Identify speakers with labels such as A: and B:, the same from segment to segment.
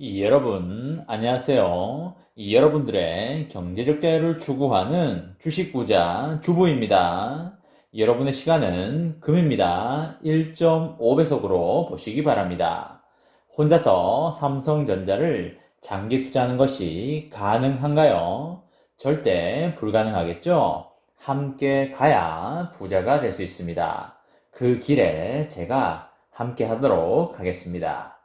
A: 이 여러분, 안녕하세요. 이 여러분들의 경제적 자유를 추구하는 주식 부자 주부입니다. 여러분의 시간은 금입니다. 1.5배속으로 보시기 바랍니다. 혼자서 삼성전자를 장기 투자하는 것이 가능한가요? 절대 불가능하겠죠? 함께 가야 부자가 될 수 있습니다. 그 길에 제가 함께 하도록 하겠습니다.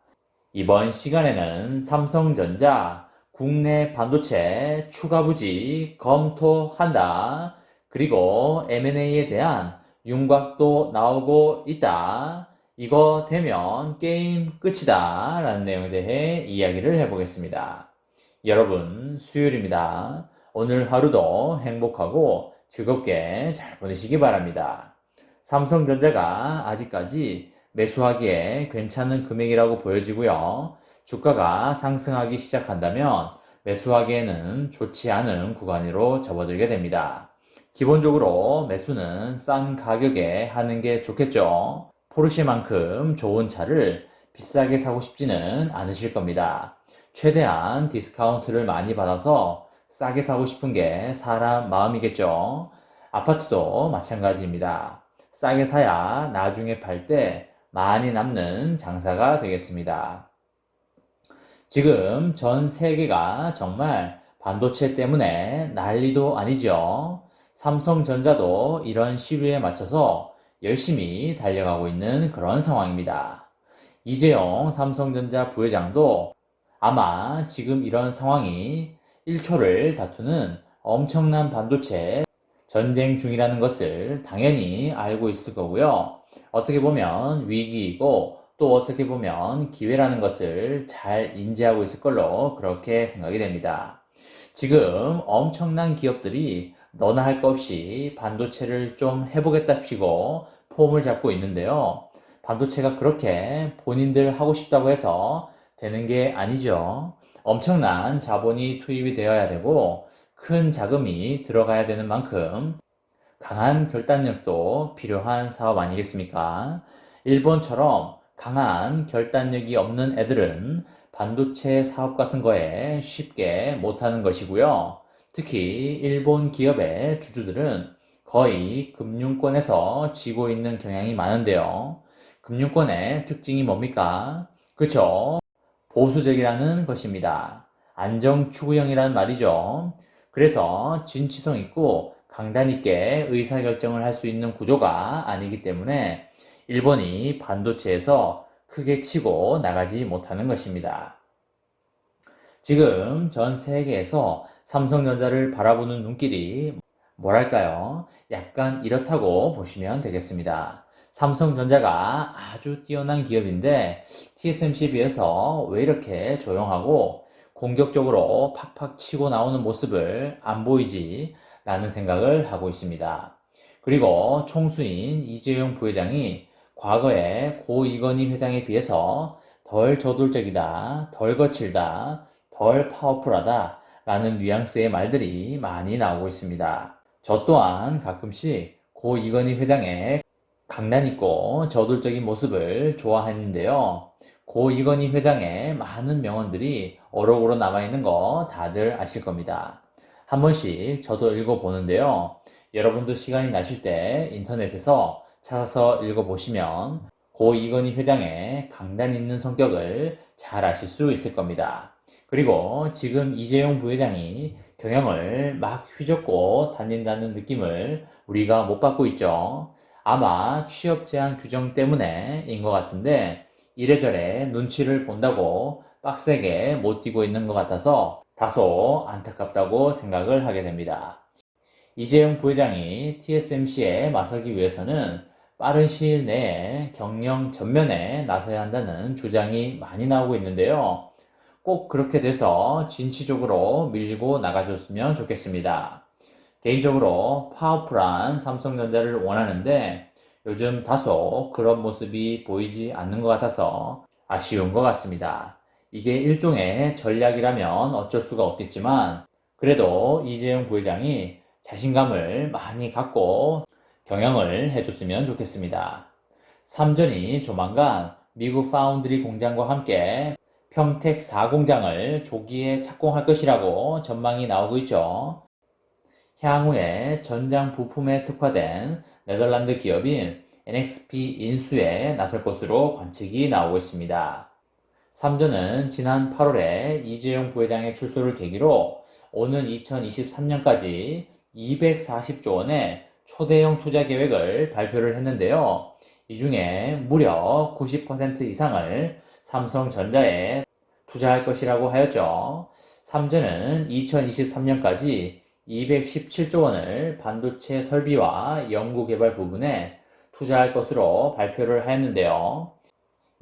A: 이번 시간에는 삼성전자 국내 반도체 추가 부지 검토한다. 그리고 M&A에 대한 윤곽도 나오고 있다. 이거 되면 게임 끝이다. 라는 내용에 대해 이야기를 해보겠습니다. 여러분, 수요일입니다. 오늘 하루도 행복하고 즐겁게 잘 보내시기 바랍니다. 삼성전자가 아직까지 매수하기에 괜찮은 금액이라고 보여지고요. 주가가 상승하기 시작한다면 매수하기에는 좋지 않은 구간으로 접어들게 됩니다. 기본적으로 매수는 싼 가격에 하는 게 좋겠죠. 포르쉐만큼 좋은 차를 비싸게 사고 싶지는 않으실 겁니다. 최대한 디스카운트를 많이 받아서 싸게 사고 싶은 게 사람 마음이겠죠. 아파트도 마찬가지입니다. 싸게 사야 나중에 팔 때 많이 남는 장사가 되겠습니다. 지금 전 세계가 정말 반도체 때문에 난리도 아니죠. 삼성전자도 이런 시류에 맞춰서 열심히 달려가고 있는 그런 상황입니다. 이재용 삼성전자 부회장도 아마 지금 이런 상황이 1초를 다투는 엄청난 반도체 전쟁 중이라는 것을 당연히 알고 있을 거고요. 어떻게 보면 위기이고 또 어떻게 보면 기회라는 것을 잘 인지하고 있을 걸로 그렇게 생각이 됩니다. 지금 엄청난 기업들이 너나 할 것 없이 반도체를 좀 해보겠답시고 폼을 잡고 있는데요. 반도체가 그렇게 본인들 하고 싶다고 해서 되는 게 아니죠. 엄청난 자본이 투입이 되어야 되고 큰 자금이 들어가야 되는 만큼 강한 결단력도 필요한 사업 아니겠습니까? 일본처럼 강한 결단력이 없는 애들은 반도체 사업 같은 거에 쉽게 못하는 것이고요. 특히 일본 기업의 주주들은 거의 금융권에서 쥐고 있는 경향이 많은데요. 금융권의 특징이 뭡니까? 그쵸? 보수적이라는 것입니다. 안정 추구형이란 말이죠. 그래서 진취성 있고 강단 있게 의사결정을 할 수 있는 구조가 아니기 때문에 일본이 반도체에서 크게 치고 나가지 못하는 것입니다. 지금 전 세계에서 삼성전자를 바라보는 눈길이 뭐랄까요? 약간 이렇다고 보시면 되겠습니다. 삼성전자가 아주 뛰어난 기업인데 TSMC에 비해서 왜 이렇게 조용하고 공격적으로 팍팍 치고 나오는 모습을 안 보이지 라는 생각을 하고 있습니다. 그리고 총수인 이재용 부회장이 과거에 고 이건희 회장에 비해서 덜 저돌적이다, 덜 거칠다, 덜 파워풀하다 라는 뉘앙스의 말들이 많이 나오고 있습니다. 저 또한 가끔씩 고 이건희 회장의 강단 있고 저돌적인 모습을 좋아했는데요. 고 이건희 회장의 많은 명언들이 어록으로 남아있는 거 다들 아실 겁니다. 한 번씩 저도 읽어보는데요. 여러분도 시간이 나실 때 인터넷에서 찾아서 읽어보시면 고 이건희 회장의 강단 있는 성격을 잘 아실 수 있을 겁니다. 그리고 지금 이재용 부회장이 경영을 막 휘젓고 다닌다는 느낌을 우리가 못 받고 있죠. 아마 취업 제한 규정 때문에인 것 같은데 이래저래 눈치를 본다고 빡세게 못 뛰고 있는 것 같아서 다소 안타깝다고 생각을 하게 됩니다. 이재용 부회장이 TSMC에 맞서기 위해서는 빠른 시일 내에 경영 전면에 나서야 한다는 주장이 많이 나오고 있는데요. 꼭 그렇게 돼서 진취적으로 밀고 나가줬으면 좋겠습니다. 개인적으로 파워풀한 삼성전자를 원하는데 요즘 다소 그런 모습이 보이지 않는 것 같아서 아쉬운 것 같습니다. 이게 일종의 전략이라면 어쩔 수가 없겠지만 그래도 이재용 부회장이 자신감을 많이 갖고 경영을 해줬으면 좋겠습니다. 삼전이 조만간 미국 파운드리 공장과 함께 평택 4공장을 조기에 착공할 것이라고 전망이 나오고 있죠. 향후에 전장 부품에 특화된 네덜란드 기업인 NXP 인수에 나설 것으로 관측이 나오고 있습니다. 삼전은 지난 8월에 이재용 부회장의 출소를 계기로 오는 2023년까지 240조 원의 초대형 투자 계획을 발표를 했는데요. 이 중에 무려 90% 이상을 삼성전자에 투자할 것이라고 하였죠. 삼전은 2023년까지 217조 원을 반도체 설비와 연구개발 부분에 투자할 것으로 발표를 하였는데요.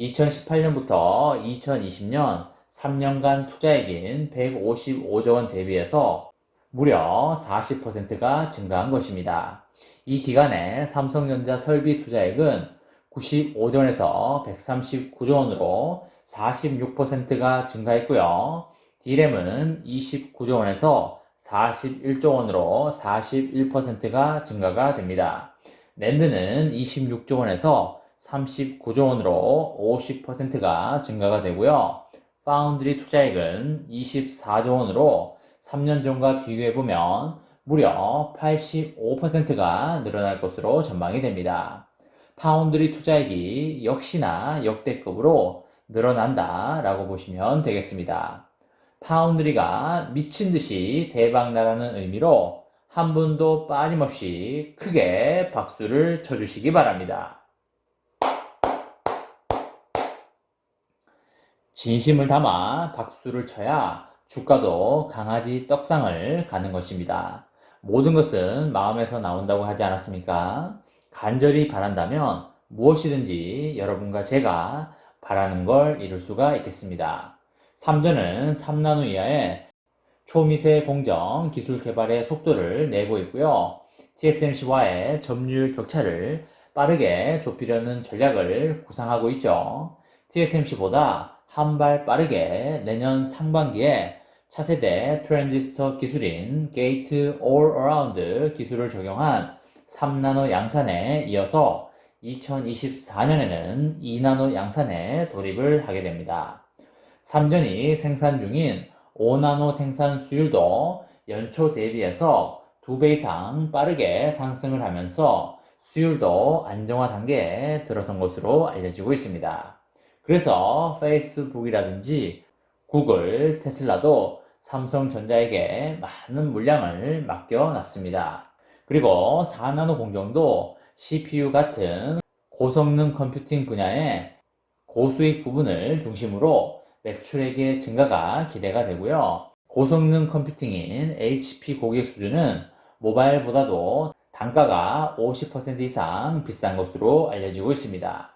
A: 2018년부터 2020년 3년간 투자액인 155조 원 대비해서 무려 40%가 증가한 것입니다. 이 기간에 삼성전자 설비 투자액은 95조 원에서 139조 원으로 46%가 증가했고요. D램은 29조 원에서 41조 원으로 41%가 증가가 됩니다. 랜드는 26조 원에서 39조 원으로 50%가 증가가 되고요. 파운드리 투자액은 24조 원으로 3년 전과 비교해 보면 무려 85%가 늘어날 것으로 전망이 됩니다. 파운드리 투자액이 역시나 역대급으로 늘어난다 라고 보시면 되겠습니다. 파운드리가 미친 듯이 대박나라는 의미로 한 분도 빠짐없이 크게 박수를 쳐주시기 바랍니다. 진심을 담아 박수를 쳐야 주가도 강아지 떡상을 가는 것입니다. 모든 것은 마음에서 나온다고 하지 않았습니까? 간절히 바란다면 무엇이든지 여러분과 제가 바라는 걸 이룰 수가 있겠습니다. 3전은 3나노 이하의 초미세 공정 기술 개발의 속도를 내고 있고요. TSMC와의 점유율 격차를 빠르게 좁히려는 전략을 구상하고 있죠. TSMC보다 한 발 빠르게 내년 상반기에 차세대 트랜지스터 기술인 게이트 올 어라운드 기술을 적용한 3나노 양산에 이어서 2024년에는 2나노 양산에 돌입을 하게 됩니다. 삼전이 생산 중인 5나노 생산 수율도 연초 대비해서 2배 이상 빠르게 상승을 하면서 수율도 안정화 단계에 들어선 것으로 알려지고 있습니다. 그래서 페이스북이라든지 구글, 테슬라도 삼성전자에게 많은 물량을 맡겨놨습니다. 그리고 4나노 공정도 CPU 같은 고성능 컴퓨팅 분야의 고수익 부분을 중심으로 매출액의 증가가 기대가 되고요. 고성능 컴퓨팅인 HP 고객 수준은 모바일보다도 단가가 50% 이상 비싼 것으로 알려지고 있습니다.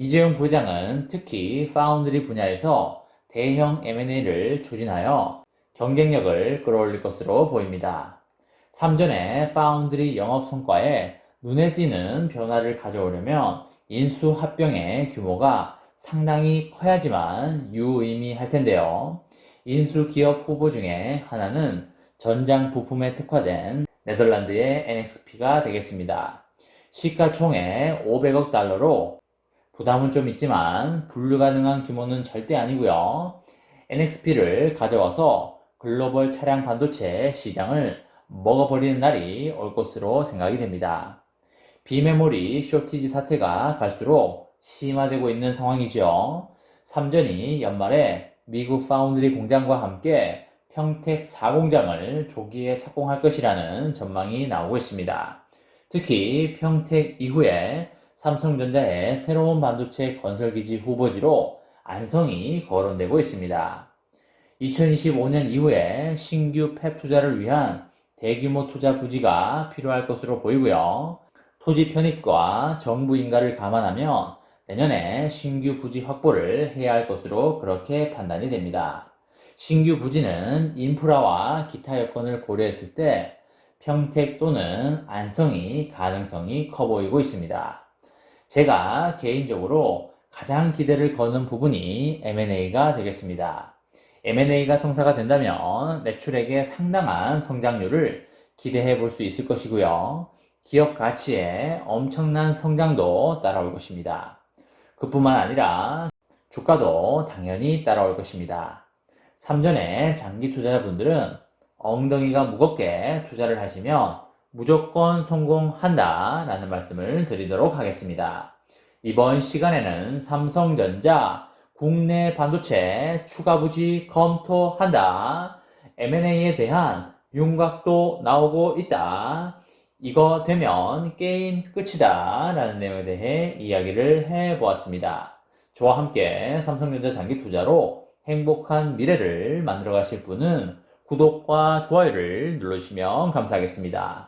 A: 이재용 부장은 특히 파운드리 분야에서 대형 M&A를 추진하여 경쟁력을 끌어올릴 것으로 보입니다. 3전의 파운드리 영업 성과에 눈에 띄는 변화를 가져오려면 인수 합병의 규모가 상당히 커야지만 유의미할 텐데요. 인수 기업 후보 중에 하나는 전장 부품에 특화된 네덜란드의 NXP가 되겠습니다. 시가총액 500억 달러로 부담은 좀 있지만 불가능한 규모는 절대 아니고요. NXP를 가져와서 글로벌 차량 반도체 시장을 먹어버리는 날이 올 것으로 생각이 됩니다. 비메모리 쇼티지 사태가 갈수록 심화되고 있는 상황이죠. 삼전이 연말에 미국 파운드리 공장과 함께 평택 4공장을 조기에 착공할 것이라는 전망이 나오고 있습니다. 특히 평택 이후에 삼성전자의 새로운 반도체 건설기지 후보지로 안성이 거론되고 있습니다. 2025년 이후에 신규 팹 투자를 위한 대규모 투자 부지가 필요할 것으로 보이고요. 토지 편입과 정부 인가를 감안하면 내년에 신규 부지 확보를 해야 할 것으로 그렇게 판단이 됩니다. 신규 부지는 인프라와 기타 여건을 고려했을 때 평택 또는 안성이 가능성이 커 보이고 있습니다. 제가 개인적으로 가장 기대를 거는 부분이 M&A가 되겠습니다. M&A가 성사가 된다면 매출액의 상당한 성장률을 기대해 볼 수 있을 것이고요. 기업 가치에 엄청난 성장도 따라올 것입니다. 그뿐만 아니라 주가도 당연히 따라올 것입니다. 삼전에 장기 투자자분들은 엉덩이가 무겁게 투자를 하시면 무조건 성공한다 라는 말씀을 드리도록 하겠습니다. 이번 시간에는 삼성전자 국내 반도체 추가 부지 검토한다. M&A에 대한 윤곽도 나오고 있다. 이거 되면 게임 끝이다. 라는 내용에 대해 이야기를 해 보았습니다. 저와 함께 삼성전자 장기 투자로 행복한 미래를 만들어 가실 분은 구독과 좋아요를 눌러주시면 감사하겠습니다.